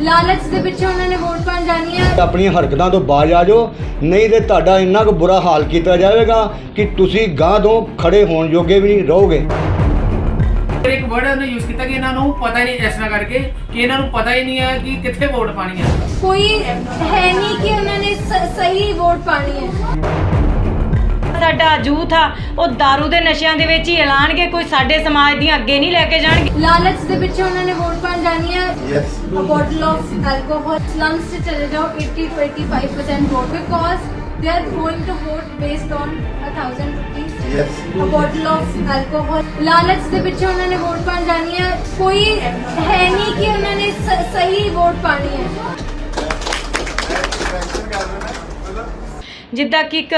ਲਾਲਚ ਦੇ ਪਿੱਛੇ ਉਹਨਾਂ ਨੇ ਵੋਟ ਪਾਣ ਜਾਣੀ ਹੈ ਆਪਣੀਆਂ ਹਰਕਤਾਂ ਤੋਂ ਬਾਜ ਆ ਜਾਓ। ਨਹੀਂ ਤੇ ਤੁਹਾਡਾ ਇੰਨਾ ਕੁ ਬੁਰਾ ਹਾਲ ਕੀਤਾ ਜਾਵੇਗਾ ਕਿ ਤੁਸੀਂ ਗਾਂ ਤੋਂ ਖੜੇ ਹੋਣ ਜੋਗੇ ਵੀ ਨਹੀਂ ਰਹੋਗੇ। ਇੱਕ ਵਰਡ ਉਹਨੇ ਯੂਜ਼ ਕੀਤਾ ਕਿ ਇਹਨਾਂ ਨੂੰ ਪਤਾ ਹੀ ਨਹੀਂ ਇਸ ਤਰ੍ਹਾਂ ਕਰਕੇ ਕਿ ਇਹਨਾਂ ਨੂੰ ਪਤਾ ਹੀ ਨਹੀਂ ਹੈ ਕਿ ਕਿੱਥੇ ਵੋਟ ਪਾਣੀ ਹੈ ਕੋਈ ਹੈ ਨਹੀਂ ਕਿ ਉਹਨਾਂ ਨੇ ਸ- ਸਹੀ ਵੋਟ ਪਾਣੀ ਹੈ। ਸਾਡਾ ਜੂਥ ਆ ਉਹ दारू ਦੇ ਨਸ਼ਿਆਂ ਦੇ ਵਿੱਚ ਹੀ ਐਲਾਨਗੇ ਕੋਈ ਸਾਡੇ ਸਮਾਜ ਦੀਆਂ ਅੱਗੇ ਨਹੀਂ ਲੈ ਕੇ ਜਾਣਗੇ। ਲਾਲਚ ਦੇ ਪਿੱਛੇ ਉਹਨਾਂ ਨੇ ਵੋਟ ਪਾਣ ਜਾਣੀ ਹੈ Yes. a bottle of alcohol. Slums ਚ ਚਲੇ ਜਾਓ 80 to 85% vote because they are going to vote based on a thousand rupees. Yes. a bottle of alcohol. ਲਾਲਚ ਦੇ ਪਿੱਛੇ ਉਹਨਾਂ ਨੇ ਵੋਟ ਪਾਣ ਜਾਣੀ ਹੈ ਕੋਈ ਹੈ ਨਹੀਂ ਕਿ ਉਹਨਾਂ ਨੇ ਸ- ਸਹੀ ਵੋਟ ਪਾਣੀ ਹੈ ਜਿੱਦਾਂ ਕਿ ਇੱਕ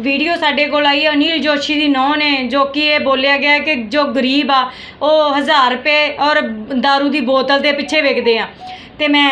ਵੀਡੀਓ ਸਾਡੇ ਕੋਲ ਆਈ ਹੈ, ਅਨਿਲ ਜੋਸ਼ੀ ਦੀ ਨੌਂ ਨੇ ਜੋ ਕਿ ਇਹ ਬੋਲਿਆ ਗਿਆ ਕਿ ਜੋ ਗਰੀਬ ਆ ਉਹ 1000 ਰੁਪਏ ਔਰ दारू ਦੀ ਬੋਤਲ ਦੇ ਪਿੱਛੇ ਵਿਕਦੇ ਆ। ਤੇ ਮੈਂ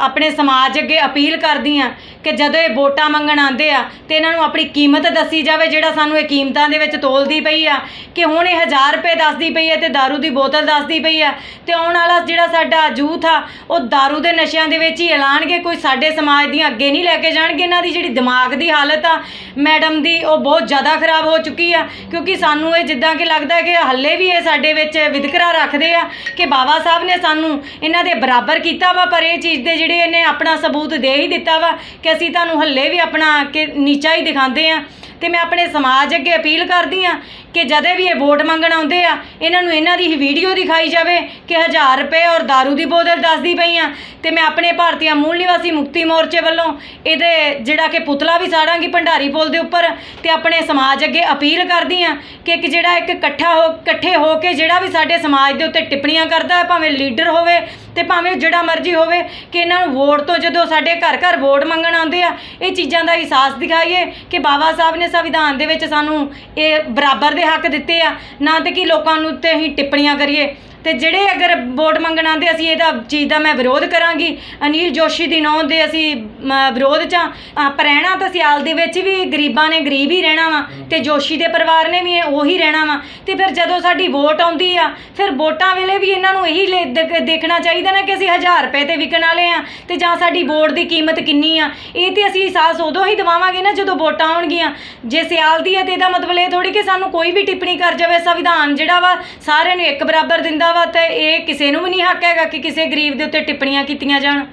ਆਪਣੇ ਸਮਾਜ ਅੱਗੇ ਅਪੀਲ ਕਰਦੀ ਆ ਕਿ ਜਦੋਂ ਇਹ ਵੋਟਾਂ ਮੰਗਣ ਆਉਂਦੇ ਆ ਤੇ ਇਹਨਾਂ ਨੂੰ ਆਪਣੀ ਕੀਮਤ ਦੱਸੀ ਜਾਵੇ ਜਿਹੜਾ ਸਾਨੂੰ ਇਹ ਕੀਮਤਾਂ ਦੇ ਵਿੱਚ ਤੋਲਦੀ ਪਈ ਆ ਕਿ ਹੁਣ ਇਹ 1000 ਰੁਪਏ ਦੱਸਦੀ ਪਈ ਹੈ ਤੇ दारू ਦੀ ਬੋਤਲ ਦੱਸਦੀ ਪਈ ਆ ਤੇ ਆਉਣ ਵਾਲਾ ਜਿਹੜਾ ਸਾਡਾ ਯੂਥ ਆ ਉਹ दारू ਦੇ ਨਸ਼ਿਆਂ ਦੇ ਵਿੱਚ ਹੀ ਐਲਾਨਗੇ ਕੋਈ ਸਾਡੇ ਸਮਾਜ ਦੀਆਂ ਅੱਗੇ ਨਹੀਂ ਲੈ ਕੇ ਜਾਣਗੇ ਇਹਨਾਂ ਦੀ ਜਿਹੜੀ ਦਿਮਾਗ ਦੀ ਹਾਲਤ ਆ ਮੈਡਮ ਦੀ ਉਹ ਬਹੁਤ ਜ਼ਿਆਦਾ ਖਰਾਬ ਹੋ ਚੁੱਕੀ ਆ ਕਿਉਂਕਿ ਸਾਨੂੰ ਇਹ ਜਿੱਦਾਂ ਕਿ ਲੱਗਦਾ ਕਿ ਹੱਲੇ ਵੀ ਇਹ ਸਾਡੇ ਵਿੱਚ ਵਿਤਕਰਾ ਰੱਖਦੇ ਆ ਕਿ ਬਾਬਾ ਸਾਹਿਬ ਨੇ ਸਾਨੂੰ ਇਹਨਾਂ ਦੇ ਬਰਾਬਰ ਕੀਤਾ ਵਾ ਪਰ ਇਹ ਚੀਜ਼ ਦੇ ਜਿਹੜੇ ਇਹਨੇ ਆਪਣਾ ਸਬੂਤ ਦੇ ਹੀ ਦਿੱਤਾ ਵਾ ਕਿ ਅਸੀਂ ਤੁਹਾਨੂੰ ਹੱਲੇ ਵੀ ਆਪਣਾ ਕਿ ਨੀਚਾ ਹੀ ਦਿਖਾਉਂਦੇ ਆ। ਤੇ ਮੈਂ ਆਪਣੇ ਸਮਾਜ ਅੱਗੇ ਅਪੀਲ ਕਰਦੀ ਆ ਕਿ ਜਦੇ ਵੀ ਇਹ ਵੋਟ ਮੰਗਣ ਆਉਂਦੇ ਆ, ਇਹਨਾਂ ਨੂੰ ਇਹਨਾਂ ਦੀ ਹੀ ਵੀਡੀਓ ਦਿਖਾਈ ਜਾਵੇ ਕਿ 1000 ਰੁਪਏ ਔਰ दारू ਦੀ ਬੋਤਲ ਦੱਸਦੀ ਪਈ ਆ ਤੇ ਮੈਂ ਆਪਣੇ ਭਾਰਤੀਆ ਮੂਲ ਨਿਵਾਸੀ ਮੁਕਤੀ ਮੋਰਚੇ ਵੱਲੋਂ ਇਹਦੇ ਜਿਹੜਾ ਕਿ ਪੁਤਲਾ ਵੀ ਸਾੜਾਂਗੀ ਭੰਡਾਰੀ ਪੁਲ ਦੇ ਉੱਪਰ ਤੇ ਆਪਣੇ ਸਮਾਜ ਅੱਗੇ ਅਪੀਲ ਕਰਦੀ ਆ ਕਿ ਇੱਕ ਜਿਹੜਾ ਇੱਕ ਇਕੱਠਾ ਹੋ, ਇਕੱਠੇ ਹੋ ਕੇ ਜਿਹੜਾ ਵੀ ਸਾਡੇ ਸਮਾਜ ਦੇ ਉੱਤੇ ਟਿੱਪਣੀਆਂ ਕਰਦਾ ਹੈ, ਭਾਵੇਂ ਲੀਡਰ ਹੋਵੇ ਤੇ ਭਾਵੇਂ ਜਿਹੜਾ ਮਰਜ਼ੀ ਹੋਵੇ ਕਿ ਇਹਨਾਂ ਨੂੰ ਵੋਟ ਤੋਂ ਜਦੋਂ ਸਾਡੇ ਘਰ ਘਰ ਵੋਟ ਮੰਗਣ ਆਉਂਦੇ ਆ, ਇਹ ਚੀਜ਼ਾਂ ਦਾ ਅਹਿਸਾਸ ਦਿਖਾਈਏ ਕਿ ਬਾਬਾ ਸਾਹਿਬ ਨੇ ਸੰਵਿਧਾਨ ਦੇ ਵਿੱਚ ਸਾਨੂੰ ਇਹ ਬਰਾਬਰ ਦੇ ਹੱਕ ਦਿੱਤੇ ਆ। ਨਾ ਤੇ ਕਿ ਲੋਕਾਂ ਨੂੰ ਉੱਤੇ ਅਸੀਂ ਟਿੱਪਣੀਆਂ ਕਰੀਏ। ਤੇ ਜਿਹੜੇ ਅਗਰ ਵੋਟ ਮੰਗਣ ਆਉਂਦੇ ਅਸੀਂ ਇਹਦਾ ਚੀਜ਼ ਦਾ ਮੈਂ ਵਿਰੋਧ ਕਰਾਂਗੀ। ਅਨਿਲ ਜੋਸ਼ੀ ਦੀ ਨੌਂ ਦੇ ਅਸੀਂ ਮ, ਵਿਰੋਧ ਚ ਆ ਆਪਾਂ ਰਹਿਣਾ ਤਾਂ ਸਿਆਲ ਦੇ ਵਿੱਚ ਵੀ ਗਰੀਬਾਂ ਨੇ ਗਰੀਬ ਹੀ ਰਹਿਣਾ ਵਾ ਤੇ ਜੋਸ਼ੀ ਦੇ ਪਰਿਵਾਰ ਨੇ ਵੀ ਉਹੀ ਰਹਿਣਾ ਵਾ। ਤੇ ਫਿਰ ਜਦੋਂ ਸਾਡੀ ਵੋਟ ਆਉਂਦੀ ਆ ਫਿਰ ਵੋਟਾਂ ਵੇਲੇ ਵੀ ਇਹਨਾਂ ਨੂੰ ਇਹੀ ਲੈ- ਦੇਖ- ਦੇਖਣਾ ਚਾਹੀਦਾ ਨਾ ਕਿ ਅਸੀਂ 1000 ਰੁਪਏ ਤੇ ਵਿਕਣ ਵਾਲੇ ਆ ਤੇ ਜਾਂ ਸਾਡੀ ਵੋਟ ਦੀ ਕੀਮਤ ਕਿੰਨੀ ਆ। ਇਹ ਤੇ ਅਸੀਂ ਅਹਿਸਾਸ ਉਦੋਂ ਹੀ ਦਿਵਾਵਾਂਗੇ ਨਾ ਜਦੋਂ ਵੋਟਾਂ ਆਉਣਗੀਆਂ। ਜੇ ਸਿਆਲ ਦੀ ਹੈ ਤੇ ਇਹਦਾ ਮਤਲਬ ਇਹ ਥੋੜੀ ਕਿ ਸਾਨੂੰ ਕੋਈ ਵੀ ਟਿੱਪਣੀ ਕਰ ਜਾਵੇ ਸੰਵਿਧਾਨ ਜਿਹੜਾ ਵਾ ਸਾਰਿਆਂ ਨੂੰ ਇੱਕ ਬਰਾਬਰ ਦਿੰਦਾ ਵਾ ਤੇ ਇਹ ਕਿਸੇ ਨੂੰ ਵੀ ਨਹੀਂ ਹੱਕ ਹੈਗਾ ਕਿ ਕਿਸੇ ਗਰੀਬ ਦੇ ਉੱਤੇ ਟਿੱਪਣੀਆਂ ਕੀਤੀਆਂ ਜਾਣ।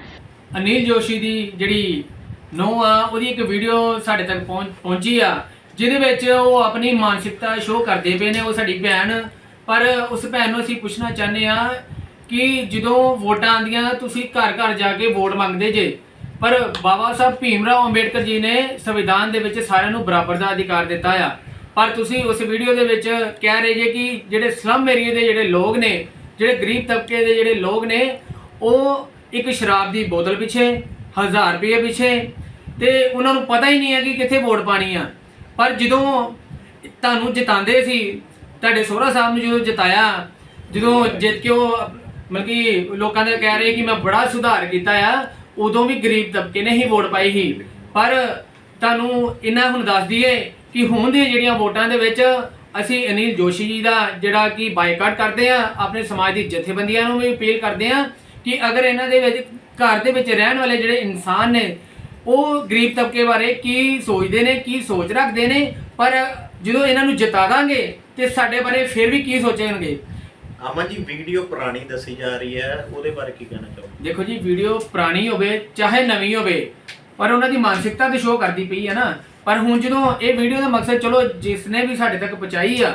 ਅਨਿਲ ਜੋਸ਼ੀ ਦੀ ਜਿਹੜੀ ਨੋ ਆ, ਉਹਦੀ ਇੱਕ ਵੀਡੀਓ ਸਾਡੇ ਤੱਕ ਪਹੁੰਚ ਪਹੁੰਚੀ ਆ, ਜਿਹਦੇ ਵਿੱਚ ਉਹ ਆਪਣੀ ਮਾਨਸਿਕਤਾ ਸ਼ੋਅ ਕਰਦੇ ਪਏ ਨੇ, ਉਹ ਸਾਡੀ ਭੈਣ। ਪਰ ਉਸ ਭੈਣ ਨੂੰ ਅਸੀਂ ਪੁੱਛਣਾ ਚਾਹੁੰਦੇ ਆ ਕਿ ਜਦੋਂ ਵੋਟਾਂ ਆਉਂਦੀਆਂ, ਤੁਸੀਂ ਘਰ ਘਰ ਜਾ ਕੇ ਵੋਟ ਮੰਗਦੇ ਜੇ, ਪਰ ਬਾਬਾ ਸਾਹਿਬ ਭੀਮ ਰਾਓ ਅੰਬੇਡਕਰ ਜੀ ਨੇ ਸੰਵਿਧਾਨ ਦੇ ਵਿੱਚ ਸਾਰਿਆਂ ਨੂੰ ਬਰਾਬਰ ਦਾ ਅਧਿਕਾਰ ਦਿੱਤਾ ਆ। ਪਰ ਤੁਸੀਂ ਉਸ ਵੀਡੀਓ ਦੇ ਵਿੱਚ ਕਹਿ ਰਹੇ ਜੇ ਕਿ ਜਿਹੜੇ ਸਲਮ ਏਰੀਏ ਦੇ ਜਿਹੜੇ ਲੋਕ ਨੇ, ਜਿਹੜੇ ਗਰੀਬ ਤਬਕੇ ਦੇ ਜਿਹੜੇ ਲੋਕ ਨੇ, ਉਹ ਇੱਕ ਸ਼ਰਾਬ ਦੀ ਬੋਤਲ ਪਿੱਛੇ 1000 ਰੁਪਏ ਪਿੱਛੇ ਤੇ ਉਹਨਾਂ ਨੂੰ ਪਤਾ ਹੀ ਨਹੀਂ ਹੈ ਕਿ ਕਿੱਥੇ ਵੋਟ ਪਾਣੀ ਆ। ਪਰ ਜਦੋਂ ਤੁਹਾਨੂੰ ਜਿਤਾਉਂਦੇ ਸੀ, ਤੁਹਾਡੇ ਸੋਹਰਾ ਸਾਹਿਬ ਨੂੰ ਜਦੋਂ ਜਿਤਾਇਆ, ਜਦੋਂ ਜਿੱਤ ਕੇ ਉਹ ਮਤਲਬ ਕਿ ਲੋਕਾਂ ਦੇ ਕਹਿ ਰਹੇ ਕਿ ਮੈਂ ਬੜਾ ਸੁਧਾਰ ਕੀਤਾ ਆ, ਉਦੋਂ ਵੀ ਗਰੀਬ ਤਬਕੇ ਨੇ ਹੀ ਵੋਟ ਪਾਈ ਸੀ। ਪਰ ਤੁਹਾਨੂੰ ਇਹਨਾਂ ਹੁਣ ਦੱਸ ਦਈਏ ਕਿ ਹੁਣ ਦੀਆਂ ਜਿਹੜੀਆਂ ਵੋਟਾਂ ਦੇ ਵਿੱਚ ਅਸੀਂ ਅਨਿਲ ਜੋਸ਼ੀ ਜੀ ਦਾ ਜਿਹੜਾ ਕਿ ਬਾਈਕਾਟ ਕਰਦੇ ਆ ਆਪਣੇ ਸਮਾਜ ਦੀ ਜਥੇਬੰਦੀਆਂ ਨੂੰ ਵੀ ਅਪੀਲ ਕਰਦੇ ਆ ਕਿ ਅਗਰ ਇਹਨਾਂ ਦੇ ਵਿੱਚ ਘਰ ਦੇ ਵਿੱਚ ਰਹਿਣ ਵਾਲੇ ਜਿਹੜੇ ਇਨਸਾਨ ਨੇ ਉਹ ਗਰੀਬ ਤਬਕੇ ਬਾਰੇ ਕੀ ਸੋਚਦੇ ਨੇ ਕੀ ਸੋਚ ਰੱਖਦੇ ਨੇ ਪਰ ਜਦੋਂ ਇਹਨਾਂ ਨੂੰ ਜਿਤਾ ਦਾਂਗੇ ਤੇ ਸਾਡੇ ਬਾਰੇ ਫਿਰ ਵੀ ਕੀ ਸੋਚਣਗੇ? ਅਮਨ ਜੀ ਵੀਡੀਓ ਪੁਰਾਣੀ ਦੱਸੀ ਜਾ ਰਹੀ ਹੈ ਉਹਦੇ ਬਾਰੇ ਕੀ ਕਹਿਣਾ ਚਾਹੋਗੇ? ਦੇਖੋ ਜੀ ਵੀਡੀਓ ਪੁਰਾਣੀ ਹੋਵੇ ਚਾਹੇ ਨਵੀਂ ਹੋਵੇ ਪਰ ਉਹਨਾਂ ਦੀ ਮਾਨਸਿਕਤਾ ਤੇ ਸ਼ੋਅ ਕਰਦੀ ਪਈ ਹੈ ਨਾ। ਪਰ ਹੁਣ ਜਦੋਂ ਇਹ ਵੀਡੀਓ ਦਾ ਮਕਸਦ ਚਲੋ ਜਿਸ ਨੇ ਵੀ ਸਾਡੇ ਤੱਕ ਪਹੁੰਚਾਈ ਆ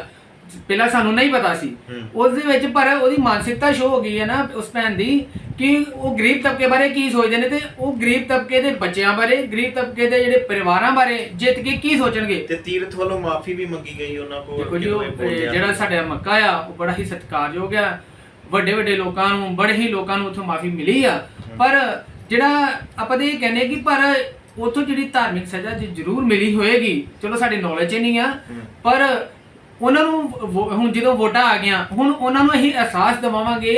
ਪਹਿਲਾਂ ਸਾਨੂੰ ਨਹੀਂ ਪਤਾ ਸੀ। ਉਸ ਦੇ ਵਿੱਚ ਪਰ ਉਹਦੀ ਮਾਨਸਿਕਤਾ ਸ਼ੋਅ ਹੋ ਗਈ ਹੈ ਨਾ ਉਸ ਭੈਣ ਦੀ ਕਿ ਉਹ ਗਰੀਬ ਤਬਕੇ ਬਾਰੇ ਕੀ ਸੋਚਦੇ ਨੇ ਤੇ ਉਹ ਗਰੀਬ ਤਬਕੇ ਦੇ ਬੱਚਿਆਂ ਬਾਰੇ ਗਰੀਬ ਤਬਕੇ ਦੇ ਜਿਹੜੇ ਪਰਿਵਾਰਾਂ ਬਾਰੇ ਜਿੱਤ ਕੇ ਕੀ ਸੋਚਣਗੇ? ਤੇ ਤੀਰਥ ਵੱਲੋਂ ਮਾਫੀ ਵੀ ਮੰਗੀ ਗਈ ਉਹਨਾਂ ਕੋਲ ਦੇਖੋ ਜੀ। ਜਿਹੜਾ ਸਾਡਾ ਮੱਕਾ ਆ ਉਹ ਬੜਾ ਹੀ ਸਤਿਕਾਰਯੋਗ ਆ। ਵੱਡੇ ਵੱਡੇ ਲੋਕਾਂ ਨੂੰ ਬੜੇ ਹੀ ਲੋਕਾਂ ਨੂੰ ਉੱਥੋਂ ਮਾਫੀ ਮਿਲੀ ਆ। ਪਰ ਜਿਹੜਾ ਆਪਾਂ ਇਹ ਕਹਿੰਦੇ ਕਿ ਪਰ ਉੱਥੋਂ ਜਿਹੜੀ ਧਾਰਮਿਕ ਸਜ਼ਾ ਜੀ ਜ਼ਰੂਰ ਮਿਲੀ ਹੋਏਗੀ ਚਲੋ ਸਾਡੇ ਨੌਲੇਜ 'ਚ ਨਹੀਂ ਆ ਪਰ ਉਹਨਾਂ ਨੂੰ ਵੋ- ਹੁਣ ਜਦੋਂ ਵੋਟਾਂ ਆ ਗਈਆਂ ਹੁਣ ਉਹਨਾਂ ਨੂੰ ਅਸੀਂ ਅਹਿਸਾਸ ਦਿਵਾਵਾਂਗੇ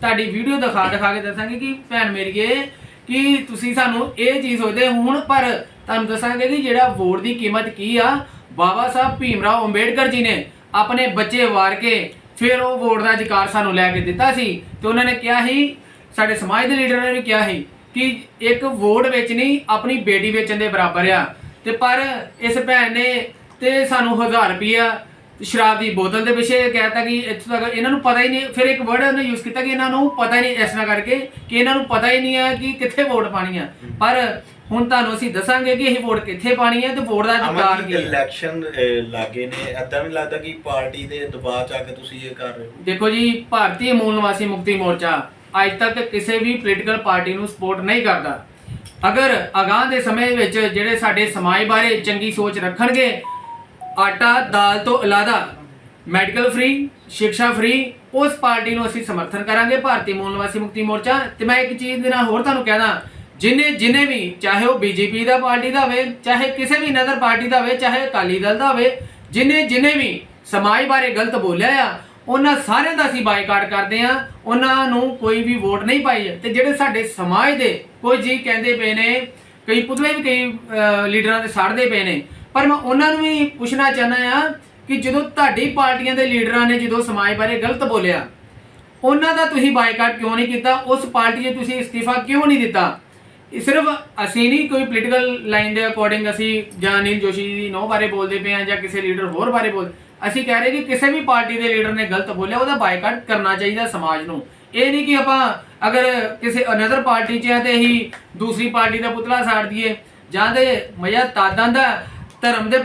ਤੁਹਾਡੀ ਵੀਡੀਓ ਦਿਖਾ ਦਿਖਾ ਕੇ ਦੱਸਾਂਗੇ ਕਿ ਭੈਣ ਮੇਰੀਏ ਕਿ ਤੁਸੀਂ ਸਾਨੂੰ ਇਹ ਚੀਜ਼ ਸੋਚਦੇ ਹੁਣ ਪਰ ਤੁਹਾਨੂੰ ਦੱਸਾਂਗੇ ਕਿ ਜਿਹੜਾ ਵੋਟ ਦੀ ਕੀਮਤ ਕੀ ਆ ਬਾਬਾ ਸਾਹਿਬ ਭੀਮ ਰਾਓ ਅੰਬੇਡਕਰ ਜੀ ਨੇ ਆਪਣੇ ਬੱਚੇ ਵਾਰ ਕੇ ਫਿਰ ਉਹ ਵੋਟ ਦਾ ਅਧਿਕਾਰ ਸਾਨੂੰ ਲੈ ਕੇ ਦਿੱਤਾ ਸੀ ਤੇ ਉਹਨਾਂ ਨੇ ਕਿਹਾ ਸੀ ਸਾਡੇ ਸਮਾਜ ਦੇ ਲੀਡਰਾਂ ਨੇ ਵੀ ਕਿਹਾ ਸੀ ਕਿ ਇੱਕ ਵੋਟ ਵੇਚਣੀ ਆਪਣੀ ਬੇਟੀ ਵੇਚਣ ਦੇ ਬਰਾਬਰ ਆ। ਤੇ ਪਰ ਇਸ ਭੈਣ ਨੇ ਤੇ ਸਾਨੂੰ 1000 ਰੁਪਿਆ ਸ਼ਰਾਬ ਦੀ ਬੋਤਲ ਦੇ ਪਿੱਛੇ ਕਹਿਤਾ ਕਿ ਇੱਥੋਂ ਤੱਕ ਇਹਨਾਂ ਨੂੰ ਪਤਾ ਹੀ ਨਹੀਂ ਫਿਰ ਇੱਕ ਵਰਡ ਉਹਨੇ ਯੂਜ਼ ਕੀਤਾ ਕਿ ਇਹਨਾਂ ਨੂੰ ਪਤਾ ਹੀ ਨਹੀਂ ਇਸ ਤਰ੍ਹਾਂ ਕਰਕੇ ਕਿ ਇਹਨਾਂ ਨੂੰ ਪਤਾ ਹੀ ਨਹੀਂ ਹੈ ਕਿ ਕਿੱਥੇ ਵੋਟ ਪਾਣੀ ਆ। ਪਰ ਹੁਣ ਤੁਹਾਨੂੰ ਅਸੀਂ ਦੱਸਾਂਗੇ ਕਿ ਇਹ ਵੋਟ ਕਿੱਥੇ ਪਾਣੀ ਹੈ ਤੇ ਵੋਟ ਦਾ ਅਧਿਕਾਰ ਕੀ ਹੈ ਇਲੈਕਸ਼ਨ ਲਾਗੇ ਨੇ। ਏਦਾਂ ਵੀ ਲੱਗਦਾ ਕਿ ਪਾਰਟੀ ਦੇ ਦਬਾਅ ਚ ਆ ਕੇ ਤੁਸੀਂ ਇਹ ਕਰ ਰਹੇ ਹੋ? ਦੇਖੋ ਜੀ ਭਾਰਤੀ ਮੂਲ ਨਿਵਾਸੀ ਮੁਕਤੀ ਮੋਰਚਾ ਅੱਜ ਤੱਕ ਕਿਸੇ ਵੀ ਪੋਲੀਟੀਕਲ ਪਾਰਟੀ ਨੂੰ ਸਪੋਰਟ ਨਹੀਂ ਕਰਦਾ। ਅਗਰ ਅਗਾਹ ਦੇ ਸਮੇਂ ਵਿੱਚ ਜਿਹੜੇ ਸਾਡੇ ਸਮਾਜ ਬਾਰੇ ਚੰਗੀ ਸੋਚ ਰੱਖਣਗੇ, ਆਟਾ, ਦਾਲ ਤੋਂ ਇਲਾਵਾ ਮੈਡੀਕਲ ਫ੍ਰੀ ਸਿੱਖਿਆ ਫ੍ਰੀ ਉਸ ਪਾਰਟੀ ਨੂੰ ਅਸੀਂ ਸਮਰਥਨ ਕਰਾਂਗੇ, ਭਾਰਤੀ ਮੂਲ ਨਿਵਾਸੀ ਮੁਕਤੀ ਮੋਰਚਾ। ਤੇ ਮੈਂ ਇੱਕ ਚੀਜ਼ ਦੇ ਨਾਲ ਹੋਰ ਤੁਹਾਨੂੰ ਕਹਿਣਾ, ਜਿਨੇ ਜਿਨੇ ਵੀ ਚਾਹੇ ਉਹ ਬੀਜੇਪੀ ਦਾ ਪਾਰਟੀ ਦਾ ਹੋਵੇ, ਚਾਹੇ ਕਿਸੇ ਵੀ ਨਦਰ ਪਾਰਟੀ ਦਾ ਹੋਵੇ, ਚਾਹੇ ਅਕਾਲੀ ਦਲ ਦਾ ਹੋਵੇ, ਜਿਨੇ ਜਿਨੇ ਵੀ ਸਮਾਜ ਬਾਰੇ ਗਲਤ ਬੋਲਿਆ ਆ ਉਹਨਾਂ ਸਾਰਿਆਂ ਦਾ ਅਸੀਂ ਬਾਈਕਾਟ ਕਰਦੇ ਆ ਉਹਨਾਂ ਨੂੰ ਕੋਈ ਵੀ ਵੋਟ ਨਹੀਂ ਪਾਈ ਹੈ। ਤੇ ਜਿਹੜੇ ਸਾਡੇ ਸਮਾਜ ਦੇ ਕੋਈ ਜੀ ਕਹਿੰਦੇ ਪਏ ਨੇ, ਕਈ ਪੁਤਲੇ ਵੀ ਕਈ ਲੀਡਰਾਂ ਦੇ ਸਾੜਦੇ ਪਏ ਨੇ। ਪਰ ਮੈਂ ਉਹਨਾਂ ਨੂੰ ਵੀ ਪੁੱਛਣਾ ਚਾਹੁੰਦਾ ਆ ਕਿ ਜਦੋਂ ਤੁਹਾਡੀ ਪਾਰਟੀਆਂ ਦੇ ਲੀਡਰਾਂ ਨੇ ਜਦੋਂ ਸਮਾਜ ਬਾਰੇ ਗਲਤ ਬੋਲਿਆ, ਉਹਨਾਂ ਦਾ ਤੁਸੀਂ ਬਾਈਕਾਟ ਕਿਉਂ ਨਹੀਂ ਕੀਤਾ? ਉਸ ਪਾਰਟੀ 'ਚ ਤੁਸੀਂ ਇਸਤੀਫਾ ਕਿਉਂ ਨਹੀਂ ਦਿੱਤਾ? ਸਿਰਫ ਅਸੀਂ ਨਹੀਂ, ਕੋਈ ਪੋਲੀਟੀਕਲ ਲਾਈਨ ਦੇ ਅਕੋਰਡਿੰਗ ਅਸੀਂ ਜਾਂ ਨੀਲ ਜੋਸ਼ੀ ਦੀ ਨੋ ਬਾਰੇ ਬੋਲਦੇ ਪਏ ਆ ਜਾਂ ਕਿਸੇ ਲੀਡਰ ਹੋਰ ਬਾਰੇ ਬੋਲ ਅਸੀਂ ਕਹਿ ਰਹੇ ਕਿ ਕਿਸੇ ਵੀ ਪਾਰਟੀ ਦੇ ਲੀਡਰ ਨੇ ਗਲਤ ਬੋਲਿਆ, ਉਹਦਾ ਬਾਈਕਾਟ ਕਰਨਾ ਚਾਹੀਦਾ ਸਮਾਜ ਨੂੰ। ਇਹ ਨਹੀਂ ਕਿ ਆਪਾਂ ਅਗਰ ਕਿਸੇ ਅਨਦਰ ਪਾਰਟੀ 'ਚ ਹੈ ਤੇ ਹੀ ਦੂਸਰੀ ਪਾਰਟੀ ਦਾ ਪੁਤਲਾ ਸਾੜ ਦਈਏ, ਜਾਂ ਤੇ ਮਜ਼ਾ ਤਾਦਾਂ ਦਾ ਧਰਮ ਦੇ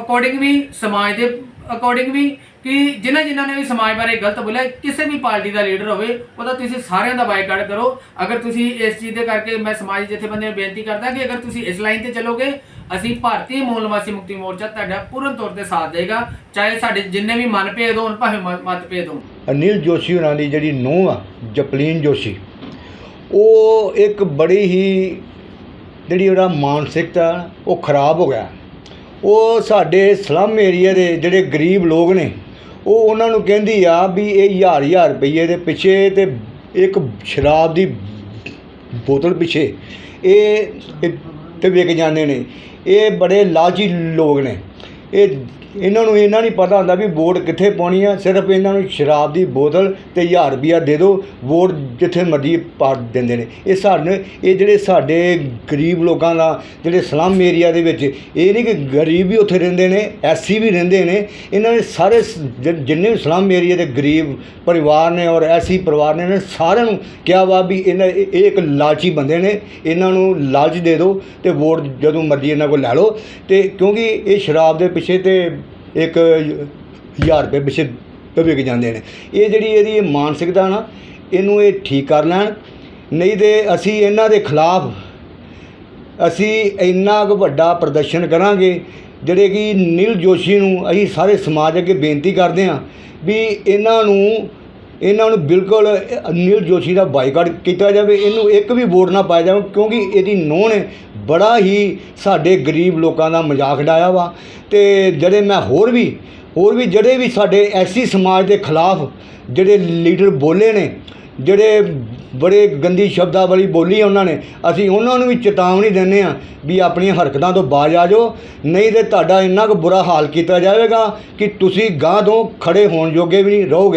ਅਕੋਰਡਿੰਗ ਵੀ ਸਮਾਜ ਦੇ ਅਕੋਰਡਿੰਗ ਵੀ ਕਿ ਜਿਨ੍ਹਾਂ ਜਿਨ੍ਹਾਂ ਨੇ ਵੀ ਸਮਾਜ ਬਾਰੇ ਗਲਤ ਬੋਲਿਆ, ਕਿਸੇ ਵੀ ਪਾਰਟੀ ਦਾ ਲੀਡਰ ਹੋਵੇ, ਉਹਦਾ ਤੁਸੀਂ ਸਾਰਿਆਂ ਦਾ ਬਾਈਕਾਟ ਕਰੋ। ਅਗਰ ਤੁਸੀਂ ਇਸ ਚੀਜ਼ ਦੇ ਕਰਕੇ ਮੈਂ ਸਮਾਜ ਜਥੇਬੰਦੀਆਂ ਨੂੰ ਬੇਨਤੀ ਕਰਦਾ ਕਿ ਅਗਰ ਤੁਸੀਂ ਇਸ ਲਾਈਨ ਤੇ ਚੱਲੋਗੇ, ਅਸੀਂ ਭਾਰਤੀ ਮੂਲ ਨਿਵਾਸੀ ਮੁਕਤੀ ਮੋਰਚਾ ਤੁਹਾਡਾ ਪੂਰਨ ਤੌਰ ਤੇ ਸਾਥ ਦੇਗਾ, ਚਾਹੇ ਸਾਡੇ ਜਿੰਨੇ ਵੀ ਮਨਭੇਦ ਹੋਣ, ਭਾਵੇਂ ਮ- ਮਤਭੇਦ ਹੋਣ। ਅਨਿਲ ਜੋਸ਼ੀ ਹੋਰਾਂ ਦੀ ਜਿਹੜੀ ਨੂੰਹ ਆ, ਜਪਲੀਨ ਜੋਸ਼ੀ, ਉਹ ਇੱਕ ਬੜੀ ਹੀ ਜਿਹੜੀ ਉਹਦਾ ਮਾਨਸਿਕਤਾ, ਉਹ ਖਰਾਬ ਹੋ ਗਿਆ। ਉਹ ਸਾਡੇ ਸਲਮ ਏਰੀਆ ਦੇ ਜਿਹੜੇ ਗਰੀਬ ਲੋਕ ਨੇ, ਉਹ ਉਹਨਾਂ ਨੂੰ ਕਹਿੰਦੀ ਆ ਵੀ ਇਹ ਹਜ਼ਾਰ ਹਜ਼ਾਰ ਰੁਪਏ ਦੇ ਪਿੱਛੇ ਤੇ ਇੱਕ ਸ਼ਰਾਬ ਦੀ ਬੋਤਲ ਪਿੱਛੇ ਇਹ ਤੇ ਵਿਕ ਜਾਂਦੇ ਨੇ। ਇਹ ਬੜੇ ਲਾਲਚੀ ਲੋਕ ਨੇ। ਇਹ ਇਹਨਾਂ ਨੂੰ ਇਹਨਾਂ ਨਹੀਂ ਪਤਾ ਹੁੰਦਾ ਵੀ ਵੋਟ ਕਿੱਥੇ ਪਾਉਣੀ ਆ, ਸਿਰਫ ਇਹਨਾਂ ਨੂੰ ਸ਼ਰਾਬ ਦੀ ਬੋਤਲ ਤੇ 1000 ਰੁਪਿਆ ਦੇ ਦਿਓ, ਵੋਟ ਜਿੱਥੇ ਮਰਜ਼ੀ ਪਾ ਦਿੰਦੇ ਨੇ। ਇਹ ਸਾਡੇ ਇਹ ਜਿਹੜੇ ਸਾਡੇ ਗਰੀਬ ਲੋਕਾਂ ਦਾ, ਜਿਹੜੇ ਸਲਮ ਏਰੀਆ ਦੇ ਵਿੱਚ, ਇਹ ਨਹੀਂ ਕਿ ਗਰੀਬ ਵੀ ਉੱਥੇ ਰਹਿੰਦੇ ਨੇ ਐਸੀ ਵੀ ਰਹਿੰਦੇ ਨੇ, ਇਹਨਾਂ ਨੇ ਸਾਰੇ ਜਿੰਨੇ ਵੀ ਸਲਮ ਏਰੀਆ ਦੇ ਗਰੀਬ ਪਰਿਵਾਰ ਨੇ ਔਰ ਐਸੀ ਪਰਿਵਾਰ ਨੇ, ਇਹਨਾਂ ਸਾਰਿਆਂ ਨੂੰ ਕਿਹਾ ਵਾ ਵੀ ਇਹਨਾਂ, ਇਹ ਇਹ ਇੱਕ ਲਾਲਚੀ ਬੰਦੇ ਨੇ, ਇਹਨਾਂ ਨੂੰ ਲਾਲਚ ਦੇ ਦਿਓ ਤੇ ਵੋਟ ਜਦੋਂ ਮਰਜ਼ੀ ਇਹਨਾਂ ਕੋਲ ਲੈ ਲਓ ਤੇ ਕਿਉਂਕਿ ਇਹ ਸ਼ਰਾਬ ਦੇ ਪਿੱਛੇ ਤੇ ਇੱਕ ਹਜ਼ਾਰ ਰੁਪਏ ਪਿੱਛੇ ਤੇ ਵਿਕ ਜਾਂਦੇ ਨੇ। ਇਹ ਜਿਹੜੀ ਇਹਦੀ ਮਾਨਸਿਕਤਾ ਨਾ, ਇਹਨੂੰ ਇਹ ਠੀਕ ਕਰ ਲੈਣ। ਨਹੀਂ ਤੇ ਅਸੀਂ ਇਹਨਾਂ ਦੇ ਖਿਲਾਫ, ਅਸੀਂ ਇੰਨਾ ਕੁ ਵੱਡਾ ਪ੍ਰਦਰਸ਼ਨ ਕਰਾਂਗੇ, ਜਿਹੜੇ ਕਿ ਨੀਲ ਜੋਸ਼ੀ ਨੂੰ ਅਸੀਂ ਸਾਰੇ ਸਮਾਜ ਅੱਗੇ ਬੇਨਤੀ ਕਰਦੇ ਹਾਂ ਵੀ ਇਹਨਾਂ ਨੂੰ ਇਹਨਾਂ ਨੂੰ ਬਿਲਕੁਲ ਅਨਿਲ ਜੋਸ਼ੀ ਦਾ ਬਾਈਕਾਟ ਕੀਤਾ ਜਾਵੇ, ਇਹਨੂੰ ਇੱਕ ਵੀ ਵੋਟ ਨਾ ਪਾਇਆ ਜਾਵੇ, ਕਿਉਂਕਿ ਇਹਦੀ ਨੂੰਹ ਨੇ ਬੜਾ ਹੀ ਸਾਡੇ ਗਰੀਬ ਲੋਕਾਂ ਦਾ ਮਜ਼ਾਕ ਉਡਾਇਆ ਵਾ। ਤੇ ਜਿਹੜੇ ਮੈਂ ਹੋਰ ਵੀ ਹੋਰ ਵੀ ਜਿਹੜੇ ਵੀ ਸਾਡੇ ਐਸੀ ਸਮਾਜ ਦੇ ਖਿਲਾਫ ਜਿਹੜੇ ਲੀਡਰ ਬੋਲੇ ਨੇ, ਜਿਹੜੇ ਬੜੇ ਗੰਦੀ ਸ਼ਬਦਾਂ ਵਾਲੀ ਬੋਲੀ ਉਹਨਾਂ ਨੇ, ਅਸੀਂ ਉਹਨਾਂ ਨੂੰ ਵੀ ਚੇਤਾਵਨੀ ਦਿੰਦੇ ਆ ਵੀ ਆਪਣੀਆਂ ਹਰਕਤਾਂ ਤੋਂ ਬਾਜ਼ ਆ ਜਾਓ, ਨਹੀਂ ਤੇ ਤੁਹਾਡਾ ਇੰਨਾ ਕੁ ਬੁਰਾ ਹਾਲ ਕੀਤਾ ਜਾਵੇਗਾ ਕਿ ਤੁਸੀਂ ਗਾਂ ਤੋਂ ਖੜੇ ਹੋਣ ਜੋਗੇ ਵੀ ਨਹੀਂ ਰਹੋਗੇ।